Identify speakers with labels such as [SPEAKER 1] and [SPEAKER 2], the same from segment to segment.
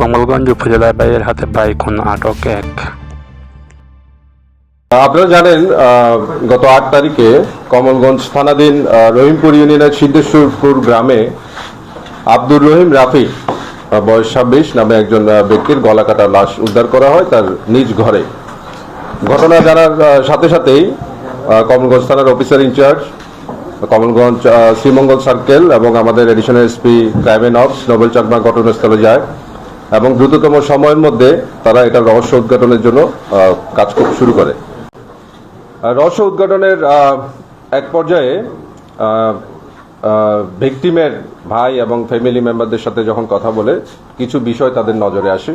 [SPEAKER 1] কমলগঞ্জ উপজেলায় বাইয়ের হাতে বাইকুন আটক এক।
[SPEAKER 2] আপনারা জানেন গত আট তারিখে কমলগঞ্জ থানাধীন রহিমপুর ইউনিয়নের সিদ্ধেশ্বরপুর গ্রামে আব্দুর রহিম রাফি বয়স ছাব্বিশ, নামে একজন ব্যক্তির গলা কাটা লাশ উদ্ধার করা হয় তার নিজ ঘরে। ঘটনা জানার সাথে সাথেই কমলগঞ্জ থানার officer in charge, Kamalganj Sreemangal circle এবং আমাদের এডিশনাল এসপি ক্রাইম অফস নোবেল চাকমা ঘটনাস্থলে যায়। এবং দ্রুততম সময়ের মধ্যে তারা এটা রহস্য উদ্ঘাটনের জন্য কাজ শুরু করে। রহস্য উদ্ঘাটনের এক পর্যায়ে ভিকটিমের ভাই এবং ফ্যামিলি মেম্বারদের সাথে যখন কথা বলে, কিছু বিষয় তাদের নজরে আসে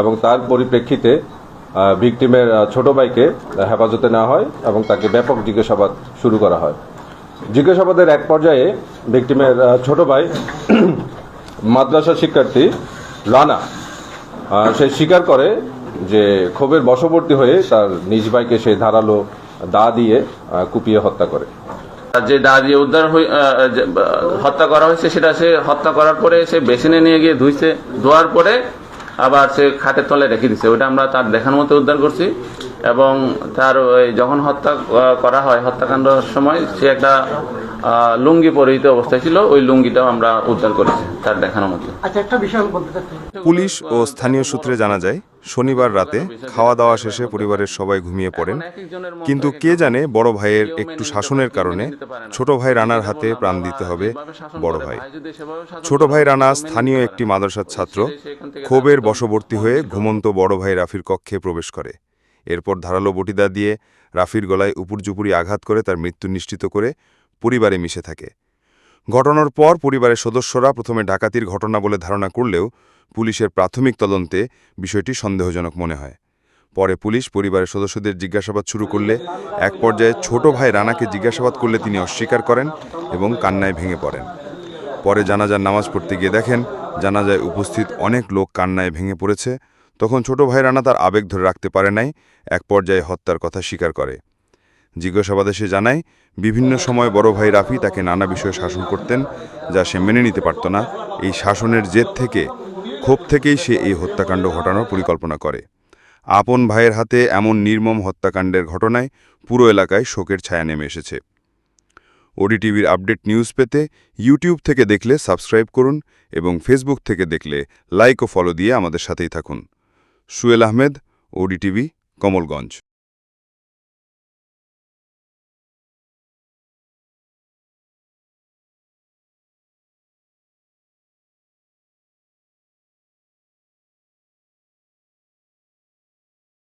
[SPEAKER 2] এবং তার পরিপ্রেক্ষিতে ভিকটিমের ছোট ভাইকে হেফাজতে নেওয়া হয় এবং তাকে ব্যাপক জিজ্ঞাসাবাদ শুরু করা হয়। জিজ্ঞাসাবাদের এক পর্যায়ে ভিকটিমের ছোট ভাই, মাদ্রাসা শিক্ষার্থী রানা। সে স্বীকার করে যে ক্ষোভের বশবর্তী হয়ে তার নিজ ভাইকে সে ধারালো দা দিয়ে কুপিয়ে হত্যা করে।
[SPEAKER 3] যে দা দিয়ে উদ্ধার হত্যা করা হয়েছে, সেটা সে হত্যা করার পরে সে বেসিনে নিয়ে গিয়ে ধুইছে, ধোয়ার পরে আবার সে খাটের তলে রেখে দিছে। ওটা আমরা তার দেখার মতো উদ্ধার করছি। এবং তার ওই যখন হত্যা করা হয় হত্যাকাণ্ডের সময় সে একটা লুঙ্গি পরিহিত অবস্থায় ছিল ওই লুঙ্গিটাও আমরা উদ্ধার করেছি তার দেখানোর মতো।
[SPEAKER 4] আচ্ছা একটা বিষয় আমি বলতে চাচ্ছি।
[SPEAKER 5] পুলিশ ও স্থানীয় সূত্রে জানা যায় শনিবার রাতে খাওয়া দাওয়া শেষে পরিবারের সবাই ঘুমিয়ে পড়েন। কিন্তু কে জানে বড় ভাইয়ের একটু শাসনের কারণে ছোট ভাই রানার হাতে প্রাণ দিতে হবে বড় ভাই। ছোট ভাই রানা স্থানীয় একটি মাদ্রাসার ছাত্র ক্ষোভের বশবর্তী হয়ে ঘুমন্ত বড় ভাই রাফির কক্ষে প্রবেশ করে। এরপর ধারালো বটিদা দিয়ে রাফির গলায় উপুরজুপুরি আঘাত করে তার মৃত্যু নিশ্চিত করে পরিবারে মিশে থাকে। ঘটনার পর পরিবারের সদস্যরা প্রথমে ডাকাতির ঘটনা বলে ধারণা করলেও পুলিশের প্রাথমিক তদন্তে বিষয়টি সন্দেহজনক মনে হয়। পরে পুলিশ পরিবারের সদস্যদের জিজ্ঞাসাবাদ শুরু করলে এক পর্যায়ে ছোট ভাই রানাকে জিজ্ঞাসাবাদ করলে তিনি অস্বীকার করেন এবং কান্নায় ভেঙে পড়েন। পরে জানাজার নামাজ পড়তে গিয়ে দেখেন জানাজায় উপস্থিত অনেক লোক কান্নায় ভেঙে পড়েছে তখন ছোট ভাই রানা তার আবেগ ধরে রাখতে পারে নাই, এক পর্যায়ে হত্যার কথা স্বীকার করে। জিজ্ঞাসাবাদে সে জানায়, বিভিন্ন সময় বড় ভাই রাফি তাকে নানা বিষয়ে শাসন করতেন, যা সে মেনে নিতে পারত না। এই শাসনের জেদ থেকে, ক্ষোভ থেকেই সে এই হত্যাকাণ্ড ঘটানোর পরিকল্পনা করে। আপন ভাইয়ের হাতে এমন নির্মম হত্যাকাণ্ডের ঘটনায় পুরো এলাকায় শোকের ছায়া নেমে এসেছে। ওডিটিভির আপডেট নিউজ পেতে ইউটিউব থেকে দেখলে সাবস্ক্রাইব করুন এবং ফেসবুক থেকে দেখলে লাইক ও ফলো দিয়ে আমাদের সাথেই থাকুন। সুয়েল আহমেদ ওডিটিভি কমলগঞ্জ।